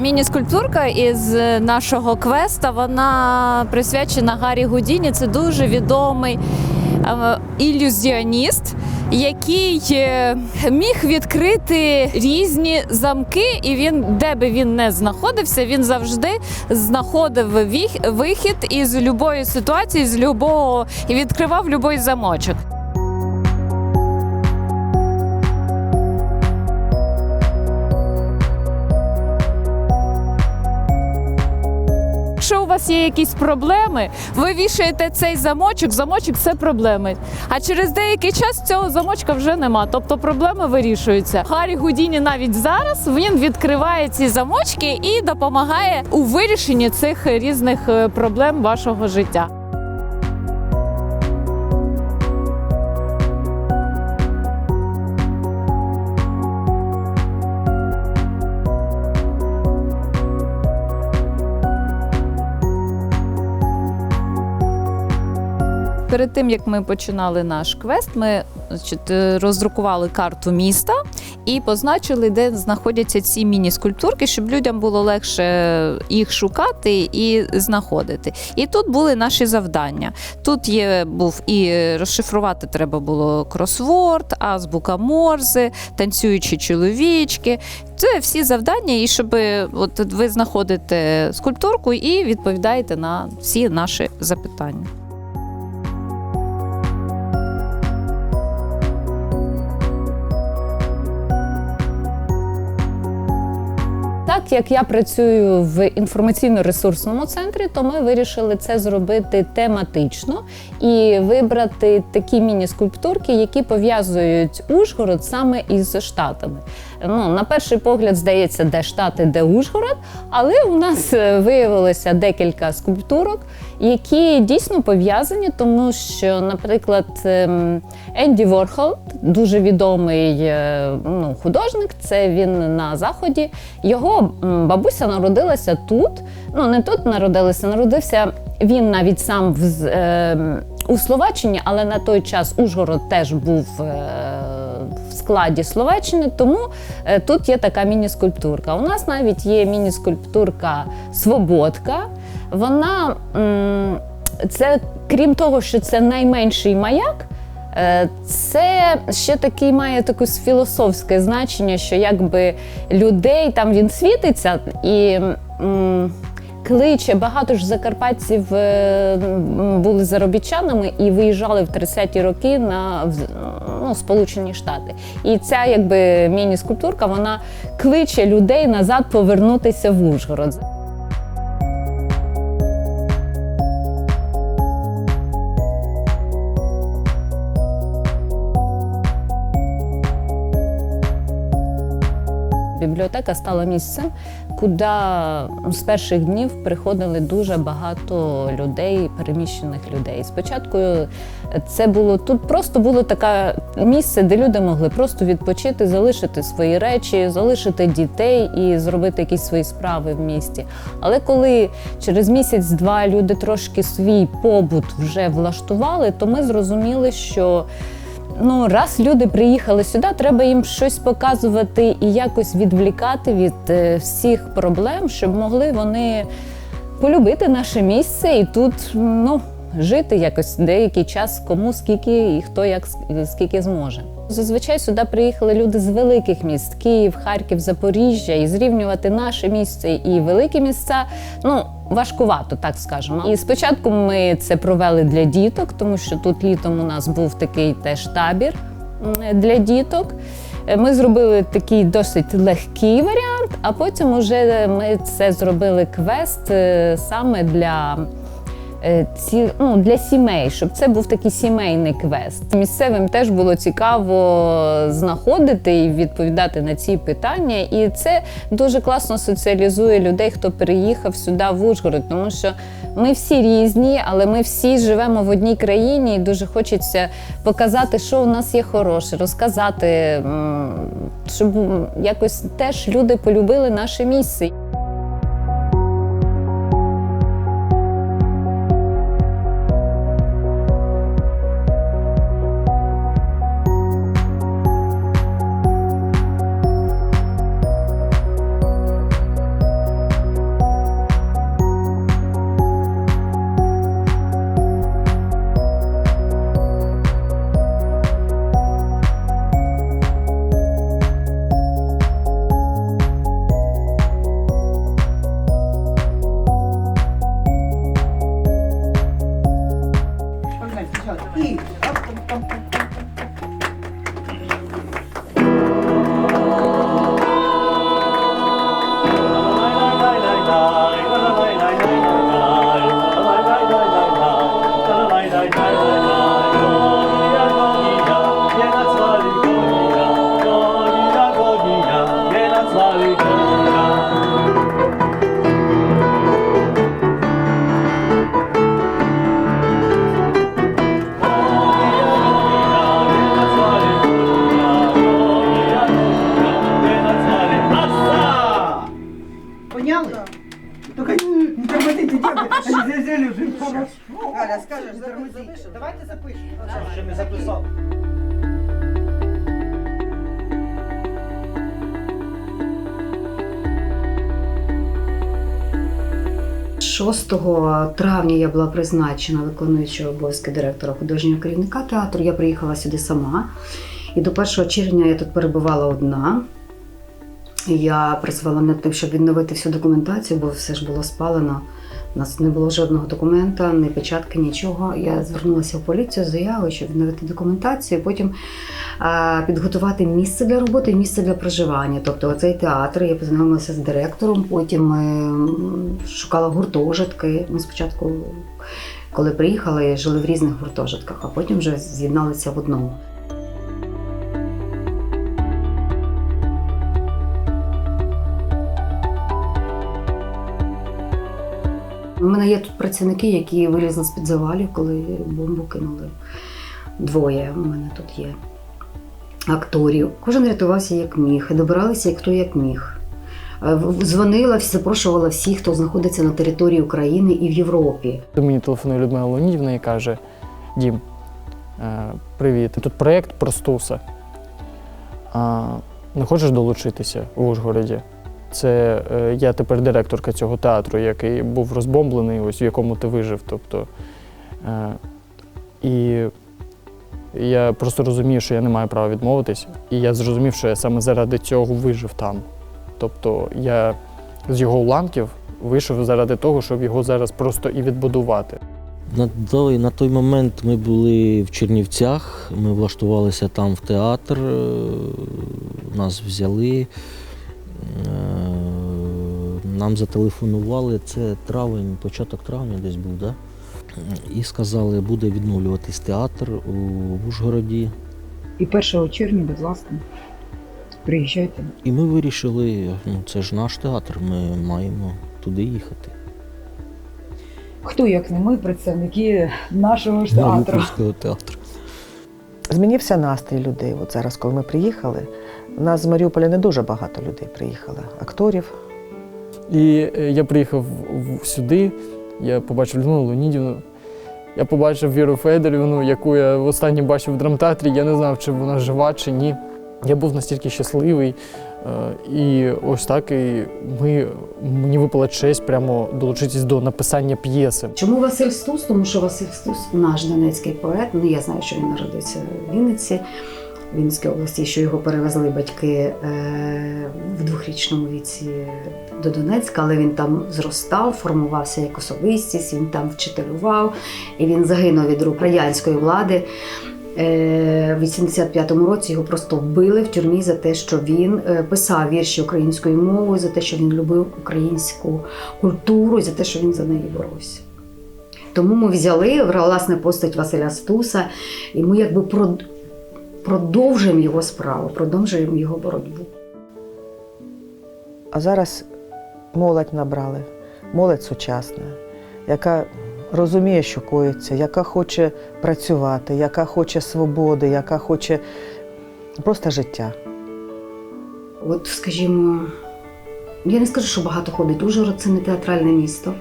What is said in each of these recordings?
Міні-скульптурка із нашого квеста. Вона присвячена Гаррі Гудіні. Це дуже відомий е, ілюзіоніст, який е, міг відкрити різні замки, і він, де би він не знаходився, він завжди знаходив вихід із будь-якої ситуації, з любого і відкривав будь-який замочок. Вас є якісь проблеми, ви вішаєте цей замочок, замочок це проблеми. А через деякий час цього замочка вже нема. Тобто проблеми вирішуються. Гаррі Гудіні навіть зараз він відкриває ці замочки і допомагає у вирішенні цих різних е, проблем вашого життя. Перед тим як ми починали наш квест, ми значить, е, роздрукували карту міста і позначили, де знаходяться ці міні-скульптурки, щоб людям було легше їх шукати і знаходити. І тут були наші завдання. Тут є був і розшифрувати треба було кросворд, азбука Морзе, танцюючі чоловічки. Це всі завдання, і щоб от ви знаходите скульптурку і відповідаєте на всі наші запитання. Як я працюю в інформаційно-ресурсному центрі, то ми вирішили це зробити тематично і вибрати такі міні-скульптурки, які пов'язують Ужгород саме із штатами. Ну, на перший погляд здається, де штати, де Ужгород, але у нас е, виявилося декілька скульптурок, які дійсно пов'язані, тому що, наприклад, ем, Енді Ворхол, дуже відомий е, ну, художник, це він на заході. Його бабуся народилася тут. Ну не тут народилася, народився він навіть сам в, ем, у Словаччині, але на той час Ужгород теж був. е, складі Словаччини, тому е, тут є така міні-скульптурка. У нас навіть є міні-скульптурка Свободка. Вона це, крім того, що це найменший маяк. е, Це ще такий має таке філософське значення, що якби людей там він світиться і кличе багато ж закарпатців е, були заробітчанами і виїжджали в 30-ті роки на ну, Сполучені Штати. І ця якби міні-скульптурка вона кличе людей назад повернутися в Ужгород. Бібліотека стала місцем, куди з перших днів приходили дуже багато людей, переміщених людей. Спочатку це було тут просто було таке місце, де люди могли просто відпочити, залишити свої речі, залишити дітей і зробити якісь свої справи в місті. Але коли через місяць-два люди трошки свій побут вже влаштували, то ми зрозуміли, що Ну, раз люди приїхали сюди, треба їм щось показувати і якось відвлікати від е, всіх проблем, щоб могли вони полюбити наше місце і тут ну, жити якось деякий час, кому скільки і хто як скільки зможе. Зазвичай сюди приїхали люди з великих міст Київ, Харків, Запоріжжя, і зрівнювати наше місце і великі місця. Ну важкувато, так скажемо. І спочатку ми це провели для діток, тому що тут літом у нас був такий теж табір для діток. Ми зробили такий досить легкий варіант, а потім уже ми це зробили квест е, саме для. Е, Ці, ну, для сімей, щоб це був такий сімейний квест. Місцевим теж було цікаво знаходити і відповідати на ці питання. І це дуже класно соціалізує людей, хто переїхав сюди в Ужгород, тому що ми всі різні, але ми всі живемо в одній країні, і дуже хочеться показати, що у нас є хороше, розказати, щоб якось теж люди полюбили наше місце. pam, pam. Галя, скажеш, запиши. Давайте запишемо. Вже не записав. – 6 травня я була призначена виконуючою обов'язки директора художнього керівника театру. Я приїхала сюди сама. І до 1 червня я тут перебувала одна. Я працювала над тим, щоб відновити всю документацію, бо все ж було спалено. У нас не було жодного документа, ні печатки, нічого. Я звернулася в поліцію з заявою, щоб відновити документацію, потім підготувати місце для роботи місце для проживання. Тобто оцей театр, я познайомилася з директором, потім ми шукала гуртожитки. Ми спочатку, коли приїхали, жили в різних гуртожитках, а потім вже з'єдналися в одному. У мене є тут працівники, які вилізли з-під завалів, коли бомбу кинули. Двоє у мене тут є акторів. Кожен рятувався як міг, і добиралися як хто як міг. Е, Дзвонила, запрошувала всіх, хто знаходиться на території України і в Європі. Мені телефонує Людмила Леонідівна і каже: Дім, е, привіт. Тут проєкт про Стуса. А, не хочеш долучитися в Ужгороді? Це е, я тепер директорка цього театру, який був розбомблений, ось в якому ти вижив. Тобто, е, і я просто розумію, що я не маю права відмовитись. І я зрозумів, що я саме заради цього вижив там. Тобто я з його уламків вийшов заради того, щоб його зараз просто і відбудувати. На той, на той момент ми були в Чернівцях, ми влаштувалися там в театр, е, нас взяли. Е, Нам зателефонували, це травень, початок травня десь був, да? і сказали, буде відновлюватись театр у в Ужгороді. І 1 червня, будь ласка, приїжджайте. І ми вирішили, ну це ж наш театр, ми маємо туди їхати. Хто, як не ми, представники нашого ж театру. Змінився настрій людей. От зараз, коли ми приїхали, у нас з Маріуполя не дуже багато людей приїхало. Акторів. І е, я приїхав сюди, я побачив Людмилу Леонідівну, я побачив Віру Федорівну, яку я востаннє бачив в драмтеатрі. Я не знав, чи вона жива, чи ні. Я був настільки щасливий. е, І ось так і ми, мені випала честь прямо долучитись до написання п'єси. Чому Василь Стус? Тому що Василь Стус наш донецький поет. Ну я знаю, що він народився в Вінниці, Вінницькій області, що його перевезли батьки е, в двохрічному віці до Донецька, але він там зростав, формувався як особистість, він там вчителював, і він загинув від рук радянської влади. Е, В 85-му році його просто вбили в тюрмі за те, що він е, писав вірші українською мовою, за те, що він любив українську культуру, і за те, що він за неї боровся. Тому ми взяли власне постать Василя Стуса, і ми якби продовжуємо його справу, продовжуємо його боротьбу. А зараз молодь набрали, молодь сучасна, яка розуміє, що коїться, яка хоче працювати, яка хоче свободи, яка хоче просто життя. От, скажімо, я не скажу, що багато ходить. Ужгород це не театральне місто.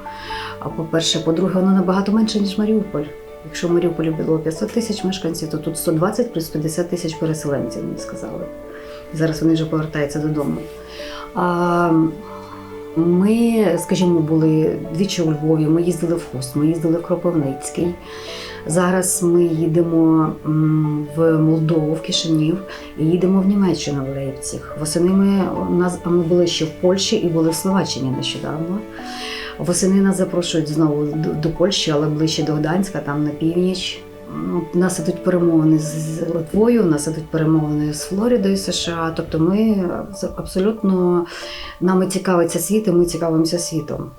А по-перше, по-друге, воно набагато менше, ніж Маріуполь. Якщо в Маріуполі було 500 тисяч мешканців, то тут 120 плюс 50 тисяч переселенців, мені сказали. Зараз вони вже повертаються додому. А, ми, скажімо, були двічі у Львові, ми їздили в Хуст, ми їздили в Кропивницький. Зараз ми їдемо в Молдову, в Кишинів, і їдемо в Німеччину в Лейпціг. Восени ми, у нас, ми були ще в Польщі і були в Словаччині нещодавно. Восени нас запрошують знову до, Польщі, але ближче до Гданська, там на північ. У нас ідуть перемовини з- Литвою, у нас ідуть перемовини з Флоридою, США. Тобто ми абсолютно нами цікавиться світ, і ми цікавимося світом.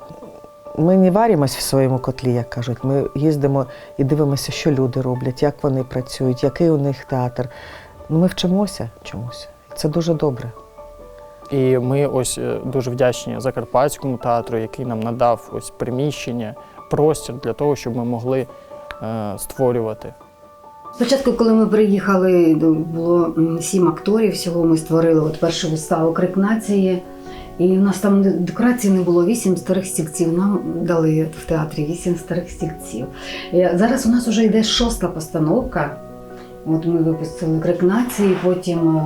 Ми не варімось в своєму котлі, як кажуть. Ми їздимо і дивимося, що люди роблять, як вони працюють, який у них театр. Ну, ми вчимося чомусь. Це дуже добре. І ми ось е, дуже вдячні Закарпатському театру, який нам надав ось приміщення, простір для того, щоб ми могли е, створювати. Спочатку, коли ми приїхали, було сім акторів. Всього ми створили от першу виставу Крик нації. І у нас там декорацій не було вісім старих стільців. Нам дали в театрі вісім старих стільців. Е, Зараз у нас вже йде шоста постановка. От ми випустили крик нації, потім е,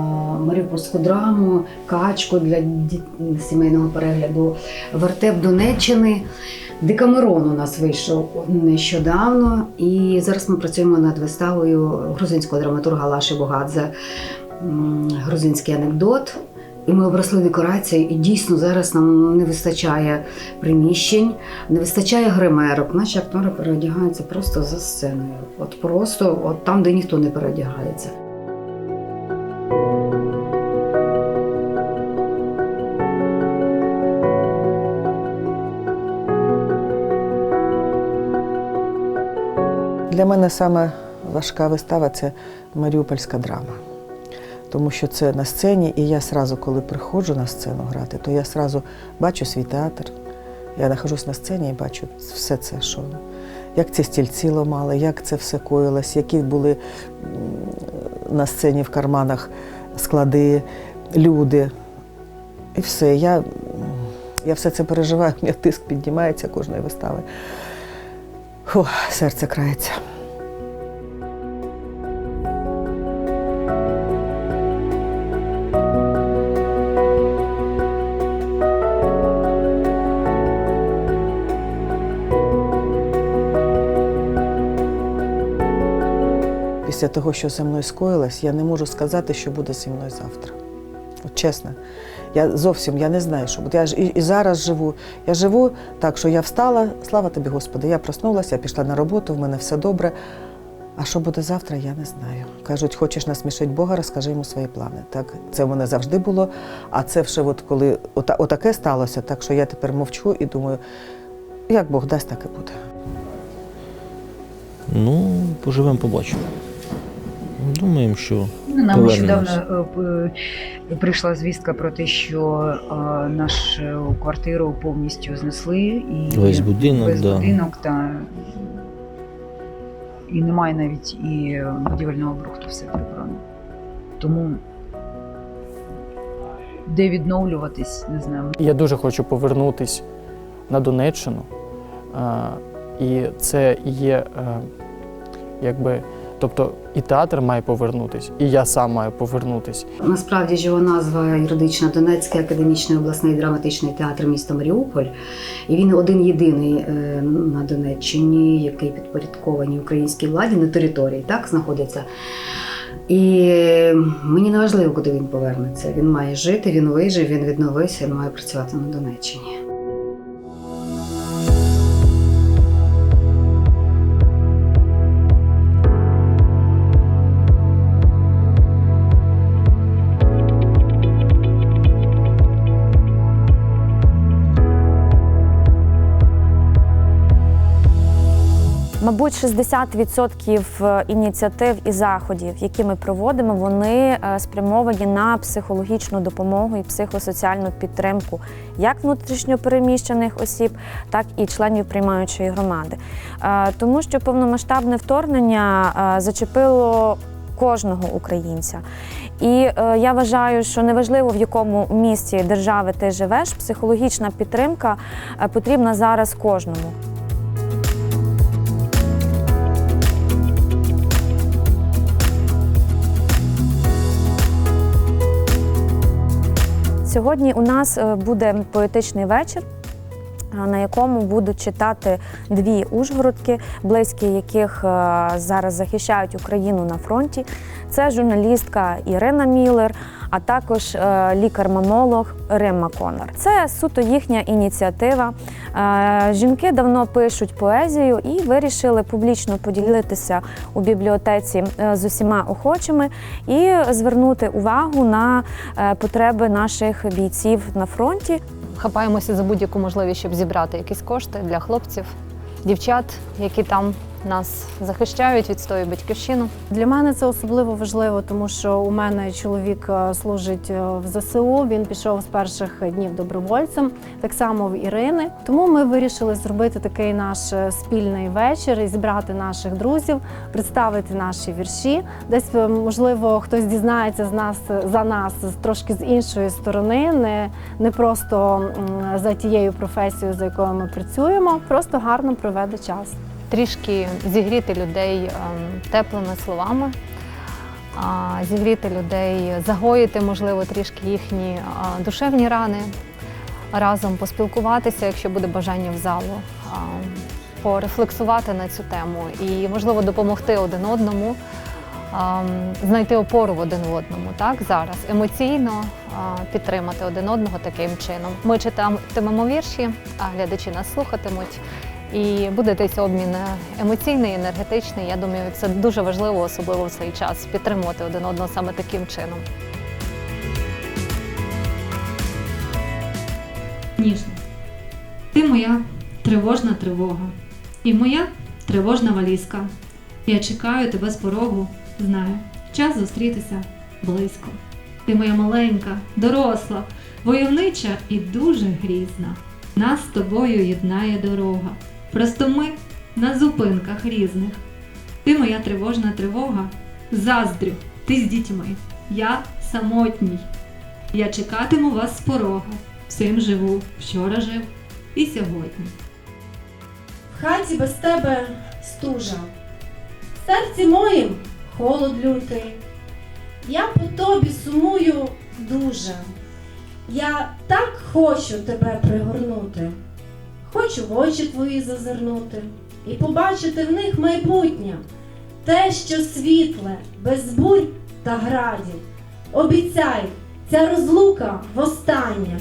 Маріупольську драму, качку для сімейного перегляду, вертеп Донеччини. Декамерон у нас вийшов нещодавно, і зараз ми працюємо над виставою грузинського драматурга Лаші Богадзе Грузинський анекдот. І ми обросли декорації, і дійсно зараз нам не вистачає приміщень, не вистачає гримерок. Наші актори переодягаються просто за сценою. От просто от там, де ніхто не переодягається. Для мене саме важка вистава це Маріупольська драма. Тому що це на сцені, і я сразу, коли приходжу на сцену грати, то я сразу бачу свій театр. Я нахожусь на сцені і бачу все це, що як ці стільці ламали, як це все коїлось, які були на сцені в карманах склади, люди. І все. Я, я все це переживаю, у мене тиск піднімається кожної вистави. Фу, серце крається. Після того, що зі мною скоїлось, я не можу сказати, що буде зі мною завтра. От чесно. Я зовсім я не знаю, що буде. Я ж і, і зараз живу. Я живу так, що я встала, слава тобі, Господи, я проснулася, я пішла на роботу, в мене все добре. А що буде завтра, я не знаю. Кажуть, хочеш насмішити Бога, розкажи йому свої плани. Так, це в мене завжди було. А це вже от коли ота, отаке сталося, так що я тепер мовчу і думаю, як Бог дасть, так і буде. Ну, поживемо, побачимо. Думаємо, що Ну, Нам нещодавно е, прийшла звістка про те, що е, нашу квартиру повністю знесли і весь будинок, весь да. будинок та і немає навіть і будівельного брухту, все прибрано. Тому де відновлюватись, не знаю. Я дуже хочу повернутись на Донеччину. І це є е, якби. Тобто і театр має повернутись, і я сам маю повернутись. Насправді ж його назва юридична Донецький академічний обласний драматичний театр міста Маріуполь. І він один єдиний е, на Донеччині, який підпорядкований українській владі на території, так знаходиться. І мені не важливо, куди він повернеться. Він має жити, він вижив, він відновився, він має працювати на Донеччині. Мабуть, 60% ініціатив і заходів, які ми проводимо, вони е, спрямовані на психологічну допомогу і психосоціальну підтримку як внутрішньопереміщених осіб, так і членів приймаючої громади. Е, Тому що повномасштабне вторгнення е, зачепило кожного українця. І е, я вважаю, що неважливо в якому місті держави ти живеш, психологічна підтримка е, потрібна зараз кожному. Сьогодні у нас е, буде поетичний вечір. На якому будуть читати дві ужгородки, близькі яких е, зараз захищають Україну на фронті. Це журналістка Ірина Міллер, а також е, лікар-мамолог Римма Конор. Це суто їхня ініціатива. Е, Жінки давно пишуть поезію і вирішили публічно поділитися у бібліотеці з усіма охочими і звернути увагу на потреби наших бійців на фронті. Хапаємося за будь-яку можливість, щоб зібрати якісь кошти для хлопців, дівчат, які там нас захищають, відстоюють батьківщину. Для мене це особливо важливо, тому що у мене чоловік е, служить е, в ЗСУ. Він пішов з перших днів добровольцем, так само в Ірини. Тому ми вирішили зробити такий наш е, спільний вечір і зібрати наших друзів, представити наші вірші. Десь можливо хтось дізнається з нас за нас трошки з іншої сторони, не, не просто за тією професією, за якою ми працюємо, просто гарно проведе час. Трішки зігріти людей ем, теплими словами, зігріти людей, загоїти, можливо, трішки їхні душевні рани, разом поспілкуватися, якщо буде бажання в залу, порефлексувати на цю тему і, можливо, допомогти один одному. Знайти опору в один одному, так зараз емоційно підтримати один одного таким чином. Ми читатимемо вірші, а глядачі нас слухатимуть. І буде десь обмін емоційний, енергетичний. Я думаю, це дуже важливо, особливо в цей час, підтримувати один одного саме таким чином. ніжно. Ти моя тривожна тривога. І моя тривожна валізка. Я чекаю тебе з порогу, знаю, час зустрітися близько. Ти моя маленька, доросла, войовнича і дуже грізна. Нас з тобою єднає дорога. Просто ми на зупинках різних. Ти моя тривожна тривога, заздрю, ти з дітьми, я самотній. Я чекатиму вас з порога. Всім живу, вчора жив і сьогодні. В хаті без тебе стужа, в серці моїм холод лютий. Я по тобі сумую дуже. Я так хочу тебе пригорнути, хочу в очі твої зазирнути і побачити в них майбутнє, те, що світле, без бурь та градів. Обіцяй, ця розлука востаннє.